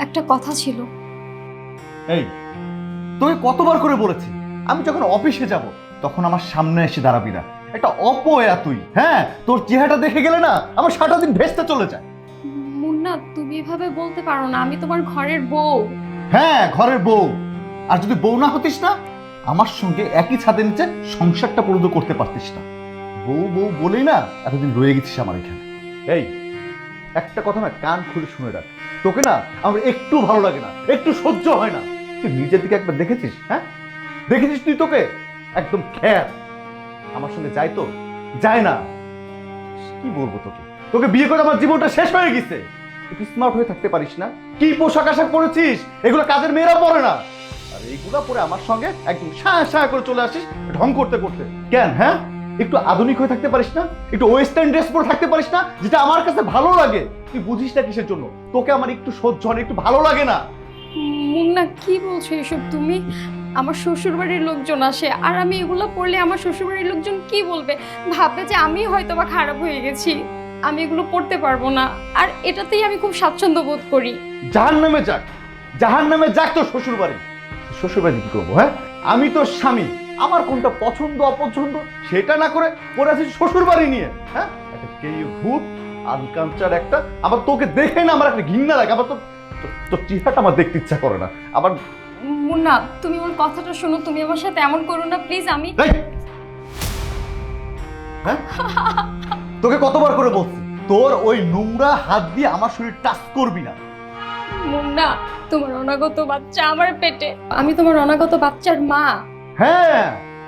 একটা কথা ছিল। এই তোকে কতবার করে বলেছি? আমি যখন অফিসে যাব তখন আমার সামনে এসে দাঁড়াবি না। একটা অপয়া তুই হ্যাঁ? তোর চেহারাটা দেখে গেলে না আমার সারাটা দিন ভেস্তে চলে যায়। মুন্না তুমি এভাবে বলতে পারো না আমি তোমার ঘরের বউ। হ্যাঁ ঘরের বউ। আর যদি বউ না হতিস না আমার সঙ্গে একই ছাদের নিচে সংসারটা পুরো করতে পারতিস না। বউ বউ বলেই না এতদিন রয়ে গেছিস আমার এখানে। এই একটা কথা না কান খুলে শুনে রাখ। তোকে না আমার একটু ভালো লাগে না, একটু সহ্য হয় না। তুই নিজের দিকে একবার দেখেছিস হ্যাঁ? দেখেছিস তুই তোকে? একদম খ্যার। আমার সঙ্গে যায় তো? যায় না। কি বলব তোকে? তোকে বিয়ে করে আমার জীবনটা শেষ হয়ে গেছে। একটু স্মার্ট হয়ে থাকতে পারিস না? কি পোশাক আশাক পরেছিস? এগুলো কাজের মেয়েরা পরে না। আর এইগুলা পরে আমার সঙ্গে একদম সাঁ সাঁ করে চলে আসিস, ঢং করতে করতে। কেন হ্যাঁ? একটু আধুনিক হয়ে থাকতে পারিস না? একটু ওয়েস্টার্ন ড্রেস পরে থাকতে পারিস না? যেটা আমার কাছে ভালো লাগে। তুই বুঝিস না কিসের জন্য? তোকে আমার একটু সহ্য হয় না, একটু ভালো লাগে না। মুন্না কি বলছো এসব তুমি? আমার শ্বশুর বাড়ির লোকজন আসে আর আমি এগুলো পড়লে আমার শ্বশুর বাড়ির লোকজন কি বলবে? ভাববে যে আমি হয়তো বা খারাপ হয়ে গেছি। আমি এগুলো পড়তে পারব না। আর এটাতেই আমি খুব স্বাচ্ছন্দ্য বোধ করি। জাহান নামে যাক। জাহান নামে যাক তোর শ্বশুর বাড়ি শ্বশুর বাড়ি কি করব হ্যাঁ? আমি তোর স্বামী। আমার কোনটা পছন্দ অপছন্দ সেটা না করে পরে আছিস শ্বশুর বাড়ি নিয়ে হ্যাঁ? একটা কে ভূত আনকালচার একটা আবার তোকে দেখে না আমার একটা ঘৃণা লাগে আবার তো তোর- তোর চেহারাটা আমার দেখতে ইচ্ছা করে না আবার মুন্না তুমি আমার কথাটা শোনো তুমি আমার সাথে এমন করো না প্লিজ আমি হ্যাঁ? তোকে কতবার করে বলছি তোর ওই নোংরা হাত দিয়ে আমার শরীর টাচ করবি না। মুন্না তোমার অনাগত বাচ্চা আমার পেটে। আমি তোমার অনাগত বাচ্চার মা। হ্যাঁ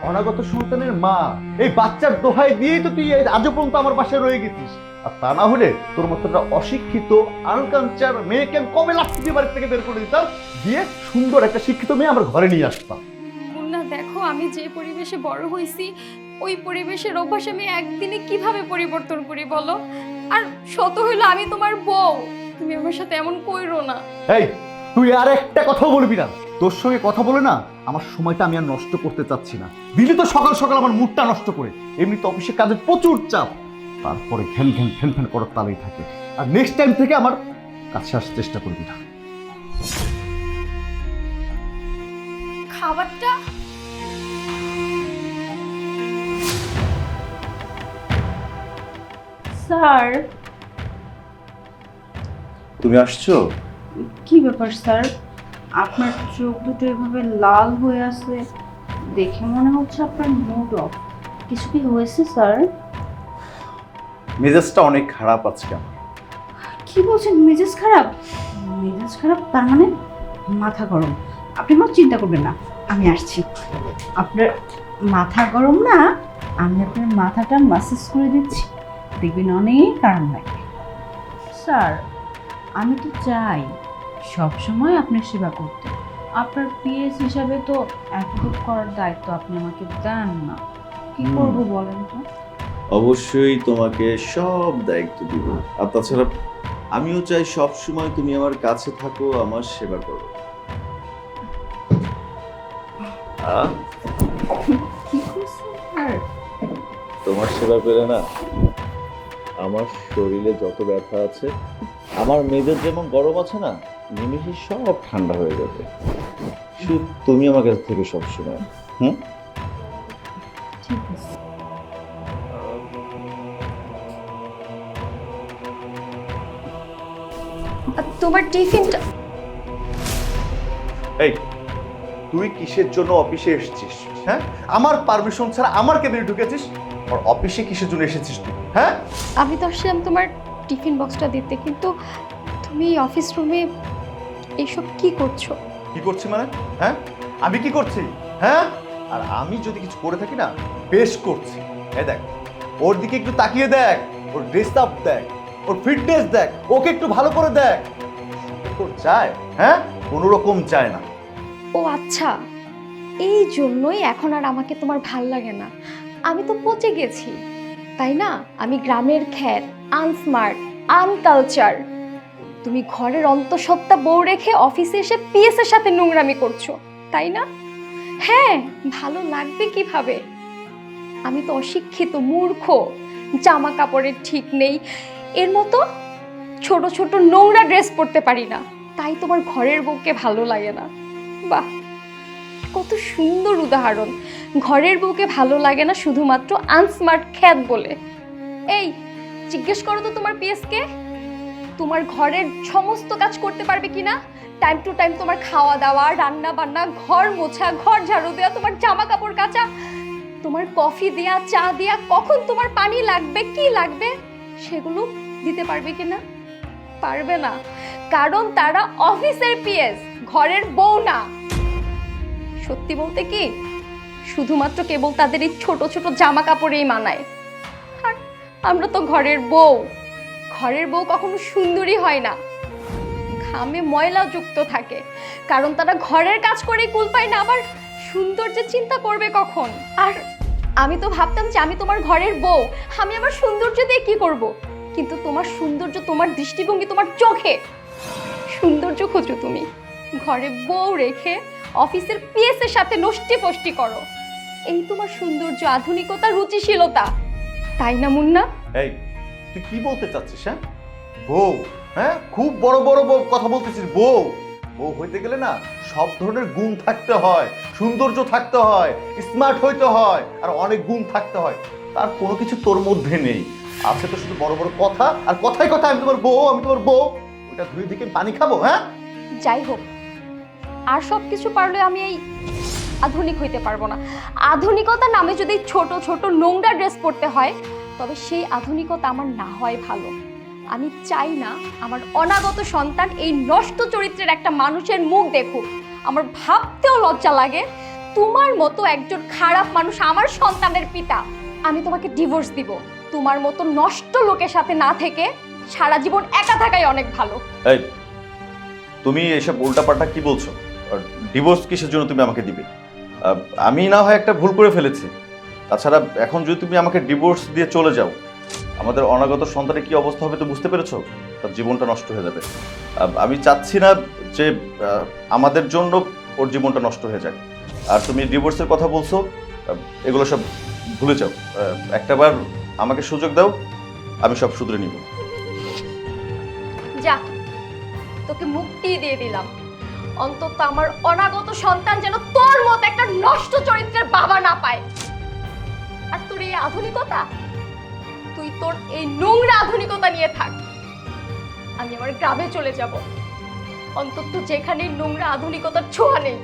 অনাগত সন্তানের মা। এই বাচ্চার দোহাই দিয়েই তো তুই আজও পর্যন্ত আমার পাশে রয়ে গেছিস। আর তা না হলে তোর মতো একটা অশিক্ষিত আনকালচার মেয়েকে আমি কবে লাঠি দিয়ে বাড়ি থেকে বের করে দিতাম? দিয়ে সুন্দর একটা শিক্ষিত মেয়ে আমার ঘরে নিয়ে আসতাম। মুন্না দেখো আমি যে পরিবেশে বড় হয়েছি ওই পরিবেশের অভ্যাস আমি একদিনে কীভাবে পরিবর্তন করি বলো? আর শত হইল আমি তোমার বউ। তুমি আমার সাথে এমন কইরো না। এই তুই আর একটা কথাও বলবি না। তোর সঙ্গে কথা বলে না আমার সময়টা আমি আর নষ্ট করতে চাচ্ছি না। দিলি তো সকাল সকাল আমার মুডটা নষ্ট করে এমনি তো অফিসে কাজের প্রচুর চাপ। তারপরে ঘ্যান ঘ্যান ফ্যান ফ্যান করার তালেই থাকে। আর নেক্সট টাইম থেকে আমার কাছে আসার চেষ্টা করবি না। খাবারটা? স্যার। তুমি আসছো? কি ব্যাপার স্যার? আপনার চোখ দুটো এভাবে লাল হয়ে আছে দেখে মনে হচ্ছে আপনার মুড অফ কিছু কি হয়েছে স্যার? মেজাজটা অনেক খারাপ আজকে আমার। কি বলছেন মেজাজ খারাপ? মেজাজ খারাপ তার মানে মাথা গরম। আপনি কোনো চিন্তা করবেন না আমি আসছি। আপনার মাথা গরম না আমি আপনার মাথাটা মাসাজ করে দিচ্ছি। দেখবেন অনেক আরাম লাগে। স্যার আমি তো চাই সব সময় আপনার সেবা করতে। আপনার পিএস হিসাবে তো এতটুকু করার দায়িত্ব আপনি আমাকে দেন না। কি। করব বলেন তো? অবশ্যই তোমাকে সব দায়িত্ব দিব। আর তাছাড়া আমিও চাই সব সময় তুমি আমার কাছে থাকো আমার সেবা করো। তোমার সেবা পেলে না আমার শরীরে যত ব্যথা আছে আমার মেয়েদের যেমন গরম আছে না নিমেষে সব ঠান্ডা হয়ে যাবে। শুধু তুমি আমার কাছ থেকে সব সময় হুম? ঠিক আছে। তোমার টিফিনটা এই তুই কিসের জন্য অফিসে এসেছিস হ্যাঁ? আমার পারমিশন ছাড়া আমার কেবিনে ঢুকেছিস? আর অফিসে কিসের জন্য এসেছিস তুই হ্যাঁ? আমি তো আসলাম তোমার টিফিন বক্সটা দিতে কিন্তু তুমি অফিস রুমে এইসব কি করছ? কি করছি মানে? হ্যাঁ? আমি কি করছি? হ্যাঁ? আর আমি যদি কিছু করে থাকি না বেশ করছি। হ্যাঁ দেখ ওর দিকে একটু তাকিয়ে দেখ ওর ড্রেস আপ দেখ ওর ফিটনেস দেখ ওকে একটু ভালো করে দেখ। তোর চায় হ্যাঁ? কোনো রকম চায় না। ও আচ্ছা এই জন্যই এখন আর আমাকে তোমার ভালো লাগে না। আমি তো পচে গেছি। তাই না? আমি গ্রামের খ্যাত আনস্মার্ট আনকালচার তুমি ঘরের অন্তঃসত্ত্বা বউ রেখে অফিসে এসে পিএস এর সাথে নোংরামি করছ, তাই না? হ্যাঁ ভালো লাগবে কীভাবে? আমি তো অশিক্ষিত, মূর্খ জামা কাপড়ের ঠিক নেই, এর মতো ছোট ছোট নোংরা ড্রেস পরতে পারি না, তাই তোমার ঘরের বউকে ভালো লাগে না। বাহ, কত সুন্দর উদাহরণ। ঘরের বউকে ভালো লাগে না শুধুমাত্র আনস্মার্ট খ্যাত বলে। এই, জিজ্ঞেস করো তো তোমার পিএসকে, তোমার ঘরের সমস্ত কাজ করতে পারবে কিনা? টাইম টু টাইম তোমার খাওয়া দাওয়া, রান্না বান্না, ঘর মোছা, ঘর ঝাড়ু দেওয়া, তোমার জামা কাপড় কাচা, তোমার কফি দেয়া, চা দেয়া, কখন তোমার পানি লাগবে, কি লাগবে, সেগুলো দিতে পারবে কিনা? পারবে না। কারণ তারা অফিসের পিএস, ঘরের বউ না। সত্যি বলতে কি? শুধুমাত্র কেবল তাদের এই ছোট ছোট জামা কাপড়েই মানায়। আর আমরা তো ঘরের বউ। ঘরের বউ কখনো সুন্দরী হয় না। ঘামে ময়লা যুক্ত থাকে। কারণ তারা ঘরের কাজ করেই কুল পায় না, আবার সৌন্দর্যের চিন্তা করবে কখন? আর আমি তো ভাবতাম যে আমি তোমার ঘরের বউ। আমি আমার সৌন্দর্য দিয়ে কি করব? কিন্তু তোমার সৌন্দর্য তোমার দৃষ্টিভঙ্গি তোমার চোখে। সৌন্দর্য খোঁজো তুমি। ঘরে বউ রেখে অফিসের পিএস এর সাথে নষ্টি ফষ্টি করো। এই তোমার সৌন্দর্য আধুনিকতা রুচিশীলতা। তাই না মুন্না? এই তুই কি বলতে চাচ্ছিস হ্যাঁ? বউ হ্যাঁ? খুব বড় বড় বউ কথা বলতেছিস বউ। বউ হইতে গেলে না সব ধরনের গুণ থাকতে হয় সৌন্দর্য থাকতে হয় স্মার্ট হইতে হয় আর অনেক গুণ থাকতে হয়। তার কোনো কিছু তোর মধ্যে নেই। আছে তো শুধু বড় বড় কথা আর কথাই কথা আমি তোমার বউ আমি তোমার বউ। ওটা ধুয়ে দিকে পানি খাব হ্যাঁ? যাই হোক আর সব কিছু পারলে আমি এই আধুনিক হইতে পারব না। আধুনিকতা নামে যদি ছোট ছোট নোংরা ড্রেস পরতে হয়, তবে সেই আধুনিকতা আমার না হয় ভালো। আমি চাই না আমার অনাগত সন্তান এই নষ্ট চরিত্রের একটা মানুষের মুখ দেখুক। আমার ভাবতেও লজ্জা লাগে, তোমার মতো একজন খারাপ মানুষ আমার সন্তানের পিতা। আমি তোমাকে ডিভোর্স দিব। তোমার মতো নষ্ট লোকের সাথে না থেকে সারা জীবন একা থাকাই অনেক ভালো। তুমি এসব উল্টাপাল্টা কি বলছো? ডিভোর্স কিসের জন্য তুমি আমাকে দিবে? আমি না হয় একটা ভুল করে ফেলেছি। তাছাড়া এখন যদি তুমি আমাকে ডিভোর্স দিয়ে চলে যাও, আমাদের অনাগত সন্তানের কি অবস্থা হবে তো বুঝতে পেরেছ? তার জীবনটা নষ্ট হয়ে যাবে। আমি চাচ্ছি না যে আমাদের জন্য ওর জীবনটা নষ্ট হয়ে যাক আর তুমি ডিভোর্সের কথা বলছো এগুলো সব ভুলে যাও। একটাবার আমাকে সুযোগ দাও, আমি সব শুধরে নিব। যা, তোকে মুক্তি দিয়ে দিলাম। অন্তত আমার অনাগত সন্তান যেন তোর মতো একটা নষ্ট চরিত্রের বাবা না পায়। আর তোর এই আধুনিকতা? তুই তোর এই নোংরা আধুনিকতা নিয়ে থাক। আমি আমার গ্রামে চলে যাব। অন্তত যেখানে নোংরা আধুনিকতার ছোঁয়া নেই